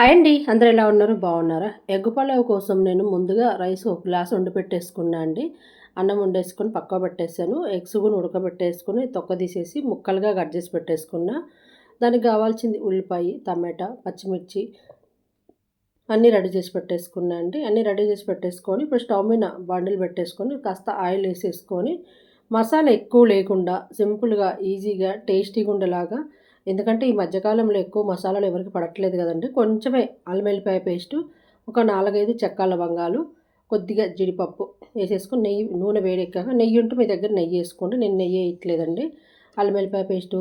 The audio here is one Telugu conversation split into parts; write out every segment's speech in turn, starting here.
హాయ్ అండి. అందరు ఎలా ఉన్నారు? బాగున్నారా? ఎగ్ పలావ్ కోసం నేను ముందుగా రైస్ ఒక గ్లాస్ వండి పెట్టేసుకున్నా అండి. అన్నం వండేసుకొని పక్క పెట్టేసాను ఎగ్స్ కూడా ఉడకబెట్టేసుకొని తొక్క తీసేసి ముక్కలుగా కట్ చేసి పెట్టేసుకున్నా. దానికి కావాల్సింది ఉల్లిపాయ టమాటా పచ్చిమిర్చి అన్నీ రెడీ చేసి పెట్టేసుకున్నా అండి. అన్నీ రెడీ చేసి పెట్టేసుకొని ఇప్పుడు స్టవ్ మీద బండిల్ పెట్టేసుకొని కాస్త ఆయిల్ వేసేసుకొని మసాలా ఎక్కువ లేకుండా సింపుల్గా ఈజీగా టేస్టీగా ఉండేలాగా ఎందుకంటే ఈ మధ్యకాలంలో ఎక్కువ మసాలాలు ఎవరికి పడట్లేదు కదండి. కొంచెమే అల్లం వెల్లిపాయ పేస్టు ఒక నాలుగైదు చెక్క లవంగాలు కొద్దిగా జీడిపప్పు వేసేసుకుని నెయ్యి నూనె వేడెక్కాక నెయ్యి ఉంటే మీ దగ్గర నెయ్యి వేసుకోండి. నేను నెయ్యి వేయట్లేదండి. అల్లం వెల్లిపాయ పేస్టు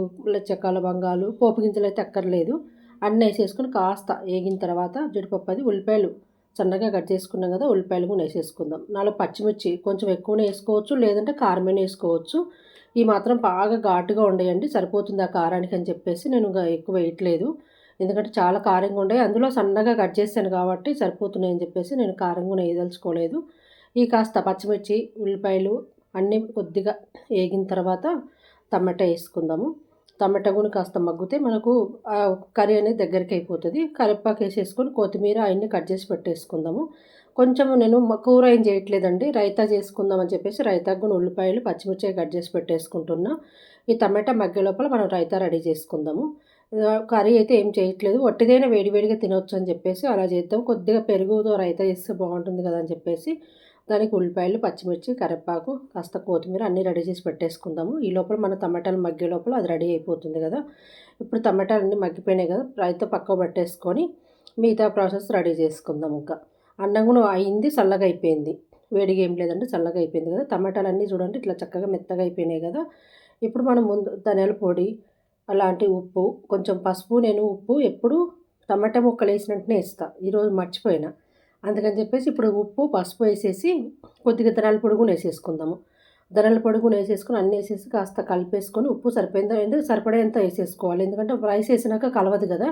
చెక్క లవంగాలు పోపు గింజలు అయితే అక్కర్లేదు. అన్నీ వేసేసుకుని కాస్త వేగిన తర్వాత జీడిపప్పు అది ఉల్లిపాయలు సన్నగా కట్ చేసుకున్నాం కదా ఉల్లిపాయలు కూడా వేసేసుకుందాం. నాలుగు పచ్చిమిర్చి కొంచెం ఎక్కువనే వేసుకోవచ్చు లేదంటే కారమైన వేసుకోవచ్చు. ఈ మాత్రం బాగా ఘాటుగా ఉండేయండి సరిపోతుంది ఆ కారానికి అని చెప్పేసి నేను ఎక్కువ వేయట్లేదు. ఎందుకంటే చాలా కారంగా ఉండే అందులో సన్నగా కట్ చేశాను కాబట్టి సరిపోతున్నాయి అని చెప్పేసి నేను కారం కూడా వేయదలుచుకోలేదు. ఈ కాస్త పచ్చిమిర్చి ఉల్లిపాయలు అన్నీ కొద్దిగా వేగిన తర్వాత టమాటా వేసుకుందాము. టమాటా కూడా కాస్త మగ్గితే మనకు కర్రీ అనేది దగ్గరికి అయిపోతుంది. కరివేపాకు వేసేసుకొని కొత్తిమీర అవన్నీ కట్ చేసి పెట్టేసుకుందాము. కొంచెం నేను కూర ఏం చేయట్లేదండి. రైతా చేసుకుందామని చెప్పేసి రైతాకు కూడా ఉల్లిపాయలు పచ్చిమిర్చి కట్ చేసి పెట్టేసుకుంటున్నా. ఈ టమాటా మగ్గే లోపల మనం రైతా రెడీ చేసుకుందాము. కర్రీ అయితే ఏం చేయట్లేదు. వట్టిదైనా వేడివేడిగా తినొచ్చు అని చెప్పేసి అలా చేద్దాం. కొద్దిగా పెరుగుతో రైతా చేస్తే బాగుంటుంది కదా అని చెప్పేసి దానికి ఉల్లిపాయలు పచ్చిమిర్చి కరివేపాకు కాస్త కొత్తిమీర అన్నీ రెడీ చేసి పెట్టేసుకుందాము. ఈ లోపల మన టమాటాలు మగ్గే లోపల అది రెడీ అయిపోతుంది కదా. ఇప్పుడు టమాటాలు అన్నీ మగ్గిపోయినాయి కదా. రైతా పక్క పెట్టేసుకొని మిగతా ప్రాసెస్ రెడీ చేసుకుందాం ఇంకా. అన్నం కూడా అయింది చల్లగా అయిపోయింది. వేడిగా ఏం లేదంటే చల్లగా అయిపోయింది కదా. టమాటాలు అన్నీ చూడండి ఇట్లా చక్కగా మెత్తగా అయిపోయినాయి కదా. ఇప్పుడు మనం ముందు ధనియాల పొడి అలాంటి ఉప్పు కొంచెం పసుపు నేను ఉప్పు ఎప్పుడు టమాటా ముక్కలు వేసినట్టునే వేస్తాను ఈరోజు మర్చిపోయినా. అందుకని చెప్పేసి ఇప్పుడు ఉప్పు పసుపు వేసేసి కొద్దిగా ధనాల పొడి కూడా వేసేసుకుందాము. ధనాల పొడి కూడా వేసేసుకుని అన్నీ వేసేసి కాస్త కలిపేసుకొని ఉప్పు సరిపోయిందో ఎందుకు సరిపడేంత వేసేసుకోవాలి. ఎందుకంటే రైస్ వేసినాక కలవదు కదా.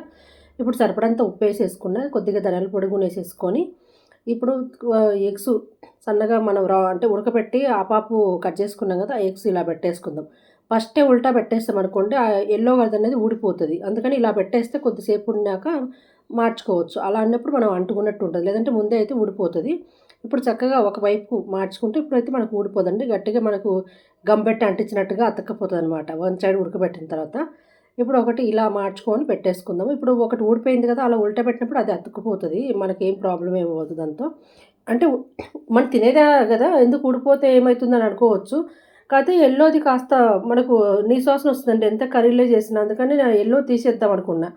ఇప్పుడు సరిపడంత ఉప్పు వేసేసుకున్న కొద్దిగా ధనియాల పొడి కూడా వేసేసుకొని ఇప్పుడు ఎగ్స్ సన్నగా మనం రా అంటే ఉడకబెట్టి ఆపాపు కట్ చేసుకున్నాం కదా ఎగ్స్ ఇలా పెట్టేసుకుందాం. ఫస్టే ఉల్టా పెట్టేస్తాం అనుకోండి ఆ ఎల్లో కలర్ అనేది ఊడిపోతుంది. అందుకని ఇలా పెట్టేస్తే కొద్దిసేపు ఉన్నాక మార్చుకోవచ్చు. అలా అన్నప్పుడు మనం అంటుకున్నట్టు ఉంటుంది. లేదంటే ముందే అయితే ఊడిపోతుంది. ఇప్పుడు చక్కగా ఒకవైపు మార్చుకుంటే ఇప్పుడైతే మనకు ఊడిపోదండి. గట్టిగా మనకు గంబెట్టి అంటించినట్టుగా అతక్కపోతుంది అనమాట వన్ సైడ్ ఉడకబెట్టిన తర్వాత. ఇప్పుడు ఒకటి ఇలా మార్చుకొని పెట్టేసుకుందాం ఇప్పుడు ఒకటి ఊడిపోయింది కదా అలా ఉల్టా పెట్టినప్పుడు అది అతుక్కుపోతుంది. మనకేం ప్రాబ్లం ఏమవుతుంది దాంతో. అంటే మనం తినేదే కదా ఎందుకు ఊడిపోతే ఏమవుతుందని అనుకోవచ్చు. కాకపోతే ఎల్లోది కాస్త మనకు నిశ్వాసన వస్తుందండి ఎంత కర్రీలో చేసిన. అందుకని నేను ఎల్లో తీసేద్దాం అనుకున్నా.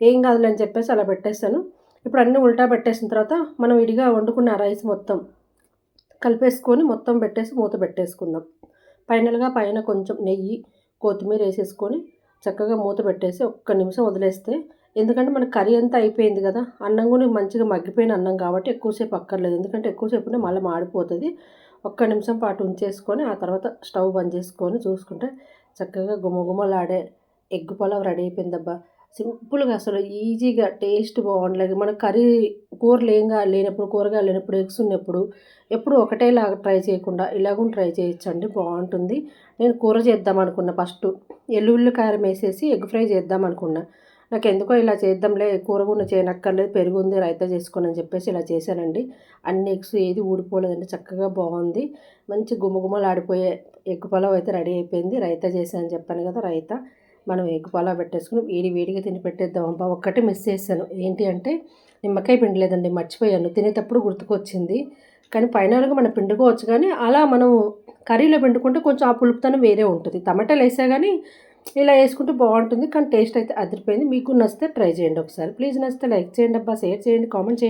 ఏం కాదులే అని చెప్పేసి అలా పెట్టేశాను ఇప్పుడు అన్నీ ఉల్టా పెట్టేసిన తర్వాత మనం విడిగా వండుకున్న రైస్ మొత్తం కలిపేసుకొని మొత్తం పెట్టేసి మూత పెట్టేసుకుందాం. ఫైనల్గా పైన కొంచెం నెయ్యి కొత్తిమీర వేసేసుకొని చక్కగా మూత పెట్టేసి ఒక్క నిమిషం వదిలేస్తే ఎందుకంటే మన కర్రీ అంతా అయిపోయింది కదా అన్నం కూడా మంచిగా మగ్గిపోయిన అన్నం కాబట్టి ఎక్కువసేపు అక్కర్లేదు. ఎందుకంటే ఎక్కువసేపు మళ్ళీ మాడిపోతుంది. ఒక్క నిమిషం పాటు ఉంచేసుకొని ఆ తర్వాత స్టవ్ బంద్ చేసుకొని చూసుకుంటే చక్కగా గుమగుమలాడే ఎగ్ పొలవ్ రెడీ అయిపోయిందబ్బా. సింపుల్గా అసలు ఈజీగా టేస్ట్ బాగుండలేదు. మన కర్రీ కూరలు ఏం లేనప్పుడు కూరగాయలు లేనప్పుడు ఎగ్స్ ఉన్నప్పుడు ఎప్పుడు ఒకటేలాగా ట్రై చేయకుండా ఇలాగూ ట్రై చేయొచ్చండి. బాగుంటుంది నేను కూర చేద్దాం అనుకున్నా ఫస్ట్. ఎల్లుల్లి కారం వేసేసి ఎగ్ ఫ్రై చేద్దాం అనుకున్నా. నాకు ఎందుకో ఇలా చేద్దాంలే కూర కూడా చేయనక్కర్లేదు పెరుగు ఉంది రైతా చేసుకొని అని చెప్పేసి ఇలా చేశానండి. అన్ని ఎగ్స్ ఏది ఊడిపోలేదండి. చక్కగా బాగుంది మంచి గుమగుమలు ఆడిపోయే ఎగ్ పొలవ్ అయితే రెడీ అయిపోయింది. రైతా చేశానని చెప్పాను కదా రైతా. మనం ఎగ్ పాలా పెట్టేసుకుని వేడి వేడిగా తిని పెట్టేద్దాం. అబ్బా ఒక్కటి మిస్ చేశాను. ఏంటి అంటే నిమ్మకాయ పిండలేదండి మర్చిపోయాను. తినేటప్పుడు గుర్తుకొచ్చింది. కానీ పైన మనం పిండుకోవచ్చు కానీ అలా మనం కర్రీలో పిండుకుంటే కొంచెం ఆ పులుపుతనం వేరే ఉంటుంది. టమాటాలు వేసా కానీ ఇలా వేసుకుంటే బాగుంటుంది. కానీ టేస్ట్ అయితే అదిరిపోయింది. మీకు నచ్చితే ట్రై చేయండి ఒకసారి. ప్లీజ్ నచ్చితే లైక్ చేయండి అబ్బా షేర్ చేయండి కామెంట్ చేయండి.